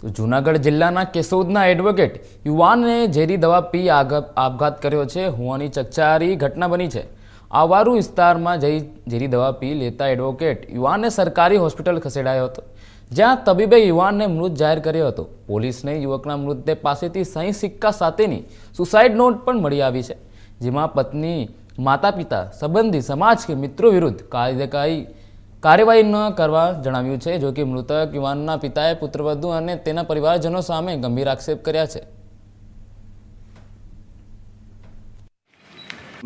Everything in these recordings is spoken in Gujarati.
તો જૂનાગઢ જિલ્લાના કેશોદના એડવોકેટ યુવાનને ઝેરી દવા પી આપઘાત કર્યો છે. હોવાની ચકચારી ઘટના બની છે. આવારુ વિસ્તારમાં જઈ ઝેરી દવા પી લેતા એડવોકેટ યુવાનને સરકારી હોસ્પિટલ ખસેડાયો હતો, જ્યાં તબીબે યુવાનને મૃત જાહેર કર્યો હતો. પોલીસને યુવકના મૃતદેહ પાસેથી સહી સિક્કા સાથેની સુસાઇડ નોટ પણ મળી આવી છે, જેમાં પત્ની માતા પિતા સંબંધી, સમાજ કે મિત્રો વિરુદ્ધ કાયદેકારી કાર્યવાહી ન કરવા જણાવ્યું છે, જો કે મૃતક યુવાનના પિતાએ પુત્રવધુ અને તેના પરિવારજનો સામે ગંભીર આક્ષેપ કર્યા છે.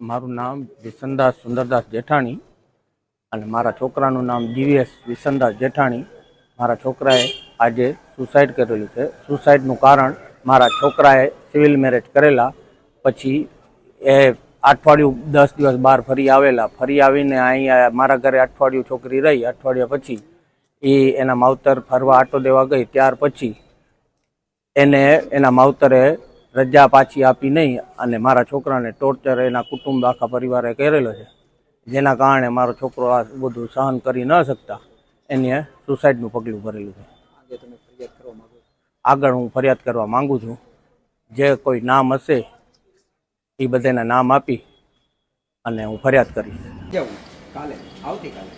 મારું નામ વિસનદાસ સુંદરદાસ જેઠાણી અને મારા છોકરાનું નામ જીવીએસ વિસનદાસ જેઠાણી. મારા છોકરાએ આજે સુસાઇડ કરેલું છે. સુસાઇડનું કારણ મારા છોકરાએ સિવિલ મેરેજ કરેલા, પછી એ અઠવાડિયું દસ દિવસ બહાર ફરી આવેલા. ફરી આવીને અહીંયા મારા ઘરે અઠવાડિયું છોકરી રહી. અઠવાડિયા પછી એ એના માવતર ફરવા આટો દેવા ગઈ. ત્યાર પછી એને એના માવતરે રજા પાછી આપી નહીં અને મારા છોકરાને ટોર્ચર એના કુટુંબ આખા પરિવારે કરેલો છે. જેના કારણે મારો છોકરો આ બધું સહન કરી ન શકતા. એને સુસાઇડનું પગલું ભરેલું છે? આગળ હું ફરિયાદ કરવા માગું છું. જે કોઈ નામ હશે એ બધાના નામ આપી અને હું ફરિયાદ કરીશ કાલે? આવતીકાલે?